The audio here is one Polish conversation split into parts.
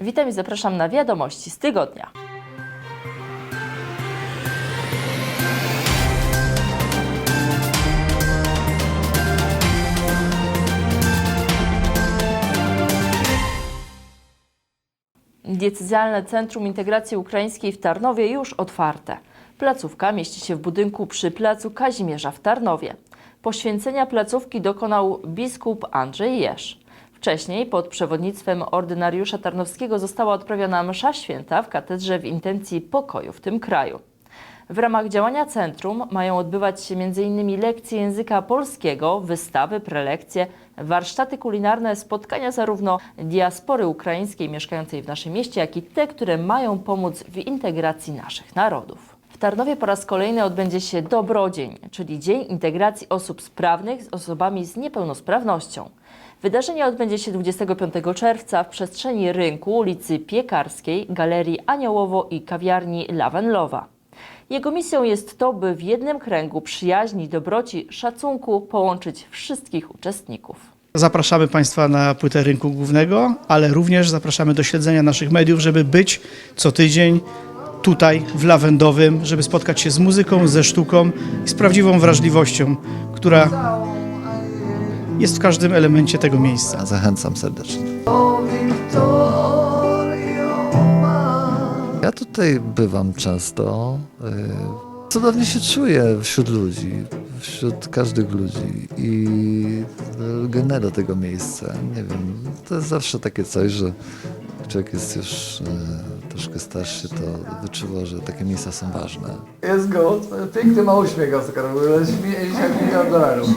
Witam i zapraszam na wiadomości z tygodnia. Diecezjalne Centrum Integracji Ukraińskiej w Tarnowie już otwarte. Placówka mieści się w budynku przy placu Kazimierza w Tarnowie. Poświęcenia placówki dokonał biskup Andrzej Jesz. Wcześniej pod przewodnictwem ordynariusza Tarnowskiego została odprawiona msza święta w katedrze w intencji pokoju w tym kraju. W ramach działania centrum mają odbywać się m.in. lekcje języka polskiego, wystawy, prelekcje, warsztaty kulinarne, spotkania zarówno diaspory ukraińskiej mieszkającej w naszym mieście, jak i te, które mają pomóc w integracji naszych narodów. W Tarnowie po raz kolejny odbędzie się Dobrodzień, czyli Dzień Integracji Osób Sprawnych z osobami z niepełnosprawnością. Wydarzenie odbędzie się 25 czerwca w przestrzeni rynku ulicy Piekarskiej, Galerii Aniołowo i kawiarni Lawenlowa. Jego misją jest to, by w jednym kręgu przyjaźni, dobroci, szacunku połączyć wszystkich uczestników. Zapraszamy Państwa na płytę rynku głównego, ale również zapraszamy do śledzenia naszych mediów, żeby być co tydzień tutaj w Lawendowym, żeby spotkać się z muzyką, ze sztuką i z prawdziwą wrażliwością, która jest w każdym elemencie tego miejsca. Zachęcam serdecznie. Ja tutaj bywam często. y, Cudownie się czuję wśród ludzi, wśród każdych ludzi i lgę do tego miejsca. Nie wiem, to jest zawsze takie coś, że człowiek jest już y, troszkę starszy, to wyczuwa, że takie miejsca są ważne. Jest go, piękny ma uśmiech Oskar, w ogóle śmieje się jak milion dolarów.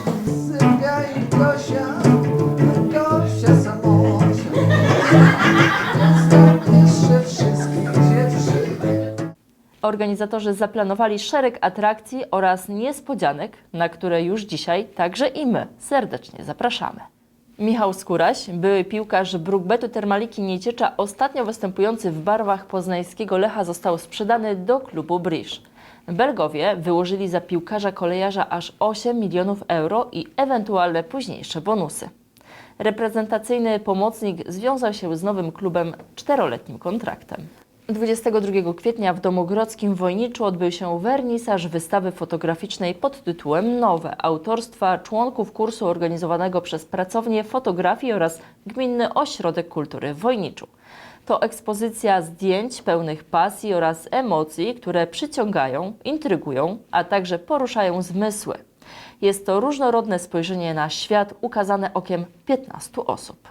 Organizatorzy zaplanowali szereg atrakcji oraz niespodzianek, na które już dzisiaj także i my serdecznie zapraszamy. Michał Skóraś, były piłkarz Brukbetu Termaliki Nieciecza, ostatnio występujący w barwach poznańskiego Lecha, został sprzedany do klubu Brisz. Belgowie wyłożyli za piłkarza kolejarza aż 8 milionów euro i ewentualne późniejsze bonusy. Reprezentacyjny pomocnik związał się z nowym klubem czteroletnim kontraktem. 22 kwietnia w Domu Grodzkim w Wojniczu odbył się wernisaż wystawy fotograficznej pod tytułem Nowe autorstwa członków kursu organizowanego przez Pracownię Fotografii oraz Gminny Ośrodek Kultury w Wojniczu. To ekspozycja zdjęć pełnych pasji oraz emocji, które przyciągają, intrygują, a także poruszają zmysły. Jest to różnorodne spojrzenie na świat ukazane okiem 15 osób.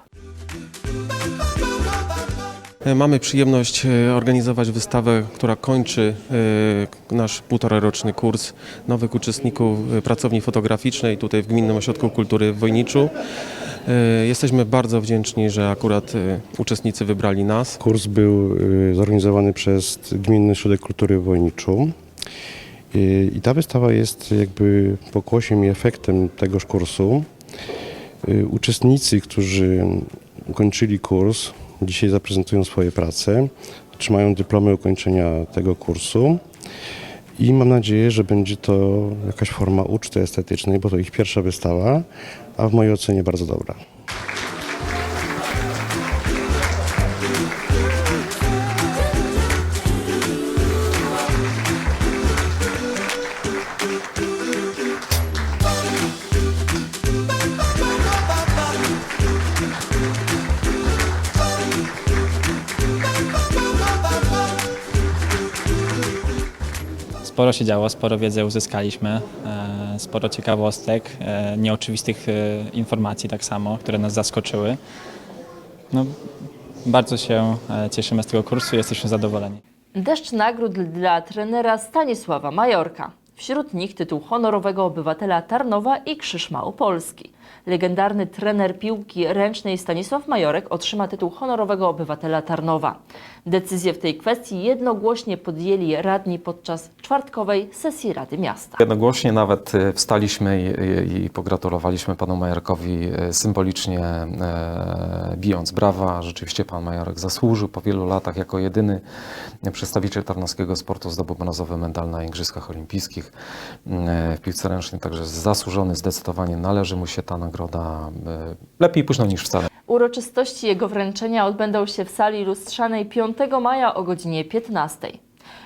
E, Mamy przyjemność e, organizować wystawę, która kończy e, nasz półtoraroczny kurs nowych uczestników pracowni fotograficznej tutaj w Gminnym Ośrodku Kultury w Wojniczu. E, Jesteśmy bardzo wdzięczni, że akurat e, uczestnicy wybrali nas. Kurs był y, zorganizowany przez Gminny Ośrodek Kultury w Wojniczu. I ta wystawa jest jakby pokłosiem i efektem tegoż kursu. Uczestnicy, którzy ukończyli kurs, dzisiaj zaprezentują swoje prace, otrzymają dyplomy ukończenia tego kursu. I mam nadzieję, że będzie to jakaś forma uczty estetycznej, bo to ich pierwsza wystawa, a w mojej ocenie bardzo dobra. Sporo się działo, sporo wiedzy uzyskaliśmy, e, sporo ciekawostek, e, nieoczywistych e, informacji tak samo, które nas zaskoczyły. No, bardzo się cieszymy z tego kursu jesteśmy zadowoleni. Deszcz nagród dla trenera Stanisława Majorka. Wśród nich tytuł honorowego obywatela Tarnowa i Krzyż Małopolski. Legendarny trener piłki ręcznej Stanisław Majorek otrzyma tytuł honorowego obywatela Tarnowa. Decyzję w tej kwestii jednogłośnie podjęli radni podczas czwartkowej sesji Rady Miasta. Jednogłośnie nawet e, wstaliśmy i, pogratulowaliśmy panu Majorkowi e, symbolicznie e, bijąc brawa. Rzeczywiście pan Majorek zasłużył po wielu latach jako jedyny przedstawiciel tarnowskiego sportu zdobył brązowy medal na Igrzyskach Olimpijskich w piłce ręcznej, także zasłużony zdecydowanie należy mu się ta nagroda. E, lepiej późno niż wcale. Uroczystości jego wręczenia odbędą się w sali lustrzanej 5 maja o godzinie 15.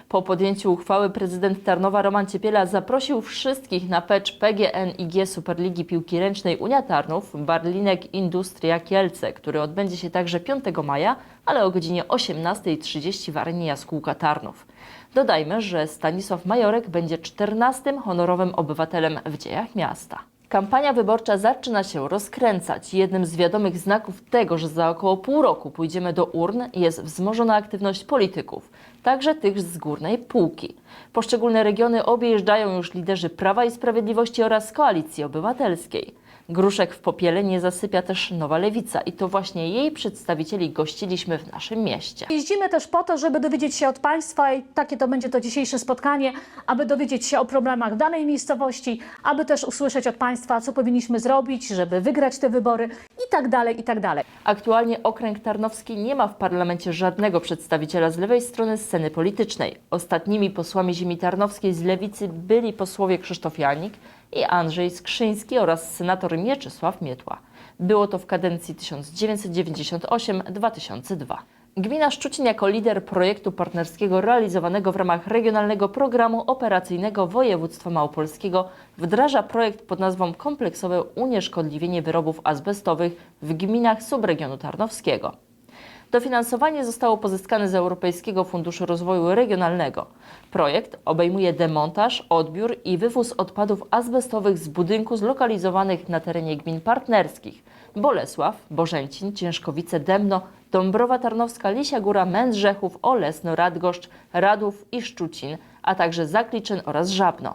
Po podjęciu uchwały prezydent Tarnowa Roman Ciepiela zaprosił wszystkich na pecz PGNiG Superligi Piłki Ręcznej Unia Tarnów Barlinek Industria Kielce, który odbędzie się także 5 maja, ale o godzinie 18.30 w arenie Jaskółka Tarnów. Dodajmy, że Stanisław Majorek będzie 14 honorowym obywatelem w dziejach miasta. Kampania wyborcza zaczyna się rozkręcać. Jednym z wiadomych znaków tego, że za około pół roku pójdziemy do urn, jest wzmożona aktywność polityków, także tych z górnej półki. Poszczególne regiony objeżdżają już liderzy Prawa i Sprawiedliwości oraz Koalicji Obywatelskiej. Gruszek w popiele nie zasypia też Nowa Lewica i to właśnie jej przedstawicieli gościliśmy w naszym mieście. Jeździmy też po to, żeby dowiedzieć się od Państwa i takie to będzie to dzisiejsze spotkanie, aby dowiedzieć się o problemach danej miejscowości, aby też usłyszeć od Państwa, co powinniśmy zrobić, żeby wygrać te wybory i tak dalej, i tak dalej. Aktualnie okręg tarnowski nie ma w parlamencie żadnego przedstawiciela z lewej strony sceny politycznej. Ostatnimi posłami ziemi tarnowskiej z lewicy byli posłowie Krzysztof Janik i Andrzej Skrzyński oraz senator Mieczysław Mietła. Było to w kadencji 1998-2002. Gmina Szczucin jako lider projektu partnerskiego realizowanego w ramach Regionalnego Programu Operacyjnego Województwa Małopolskiego wdraża projekt pod nazwą Kompleksowe Unieszkodliwienie Wyrobów Azbestowych w gminach subregionu tarnowskiego. Dofinansowanie zostało pozyskane z Europejskiego Funduszu Rozwoju Regionalnego. Projekt obejmuje demontaż, odbiór i wywóz odpadów azbestowych z budynków zlokalizowanych na terenie gmin partnerskich Bolesław, Bożęcin, Ciężkowice, Demno, Dąbrowa Tarnowska, Lisia Góra, Mędrzechów, Olesno, Radgoszcz, Radów i Szczucin, a także Zakliczyn oraz Żabno.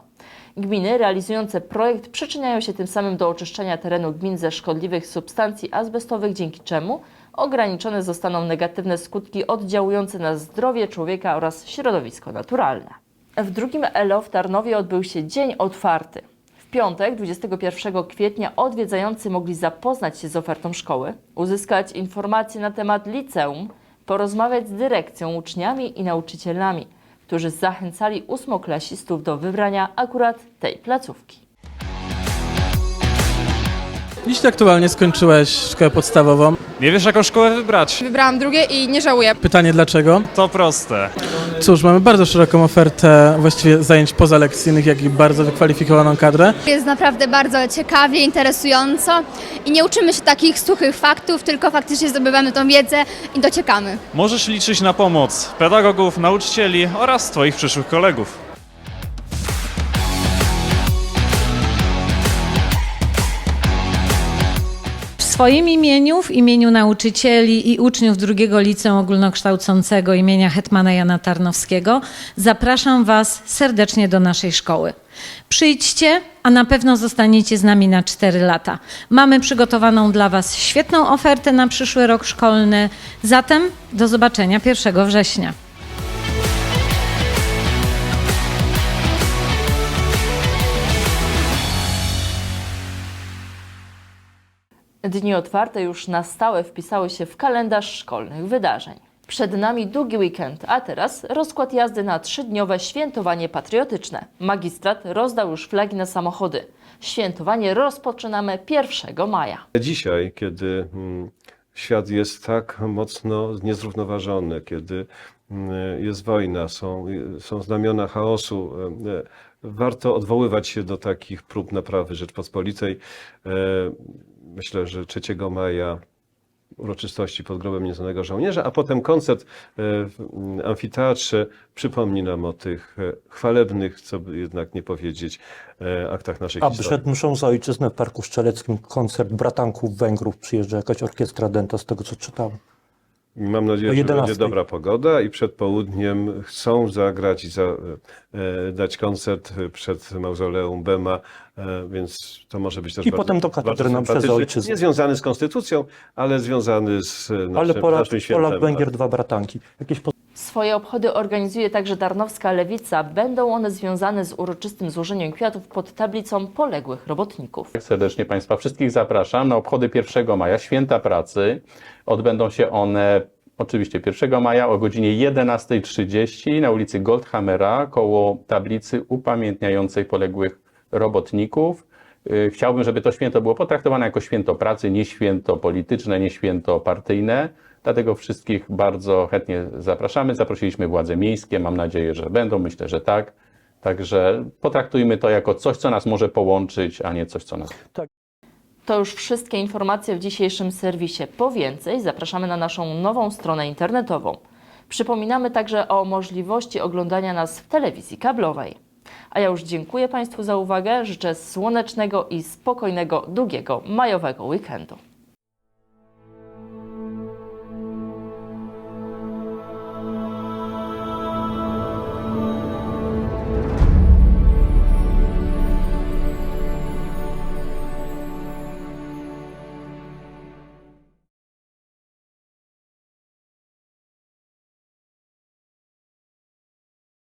Gminy realizujące projekt przyczyniają się tym samym do oczyszczania terenu gmin ze szkodliwych substancji azbestowych, dzięki czemu ograniczone zostaną negatywne skutki oddziałujące na zdrowie człowieka oraz środowisko naturalne. W drugim ELO w Tarnowie odbył się Dzień Otwarty. W piątek, 21 kwietnia, odwiedzający mogli zapoznać się z ofertą szkoły, uzyskać informacje na temat liceum, porozmawiać z dyrekcją, uczniami i nauczycielami, którzy zachęcali ósmoklasistów do wybrania akurat tej placówki. Dziś aktualnie skończyłeś szkołę podstawową. Nie wiesz, jaką szkołę wybrać? Wybrałam drugie i nie żałuję. Pytanie dlaczego? To proste. Cóż, mamy bardzo szeroką ofertę właściwie zajęć pozalekcyjnych, jak i bardzo wykwalifikowaną kadrę. Jest naprawdę bardzo ciekawie, interesująco i nie uczymy się takich suchych faktów, tylko faktycznie zdobywamy tą wiedzę i dociekamy. Możesz liczyć na pomoc pedagogów, nauczycieli oraz Twoich przyszłych kolegów. Swoim imieniu, w imieniu nauczycieli i uczniów drugiego liceum ogólnokształcącego imienia Hetmana Jana Tarnowskiego zapraszam Was serdecznie do naszej szkoły. Przyjdźcie, a na pewno zostaniecie z nami na 4 lata. Mamy przygotowaną dla Was świetną ofertę na przyszły rok szkolny. Zatem do zobaczenia 1 września. Dni otwarte już na stałe wpisały się w kalendarz szkolnych wydarzeń. Przed nami długi weekend, a teraz rozkład jazdy na trzydniowe świętowanie patriotyczne. Magistrat rozdał już flagi na samochody. Świętowanie rozpoczynamy 1 maja. Dzisiaj, kiedy mm, świat jest tak mocno niezrównoważony, kiedy mm, jest wojna, są, są znamiona chaosu, e, e, warto odwoływać się do takich prób naprawy Rzeczpospolitej. Myślę, że 3 maja uroczystości pod grobem nieznanego żołnierza, a potem koncert e, w mm, amfiteatrze przypomni nam o tych e, chwalebnych, co by jednak nie powiedzieć, e, aktach naszej A historii. przed mszą za ojczyznę w Parku Strzeleckim koncert bratanków Węgrów. Przyjeżdża jakaś orkiestra denta, z tego co czytałem. Mam nadzieję, że będzie 11. dobra pogoda i przed południem chcą zagrać i za, e, dać koncert przed mauzoleum Bema, e, więc to może być też I bardzo, potem do katedry na przez ojczyznę. Nie związany z konstytucją, ale związany z naszym, Ale Polak, naszym świętem. Polak Węgier, dwa bratanki. Jakieś Swoje obchody organizuje także Tarnowska Lewica. Będą one związane z uroczystym złożeniem kwiatów pod tablicą poległych robotników. Serdecznie Państwa wszystkich zapraszam na obchody 1 maja, Święta Pracy. Odbędą się one oczywiście 1 maja o godzinie 11.30 na ulicy Goldhammera koło tablicy upamiętniającej poległych robotników. Y, Chciałbym, żeby to święto było potraktowane jako święto pracy, nie święto polityczne, nie święto partyjne. Dlatego wszystkich bardzo chętnie zapraszamy. Zaprosiliśmy władze miejskie, mam nadzieję, że będą, myślę, że tak. Także potraktujmy to jako coś, co nas może połączyć, a nie coś, co nas To już wszystkie informacje w dzisiejszym serwisie. Po więcej zapraszamy na naszą nową stronę internetową. Przypominamy także o możliwości oglądania nas w telewizji kablowej. A ja już dziękuję Państwu za uwagę. Życzę słonecznego i spokojnego, długiego majowego weekendu.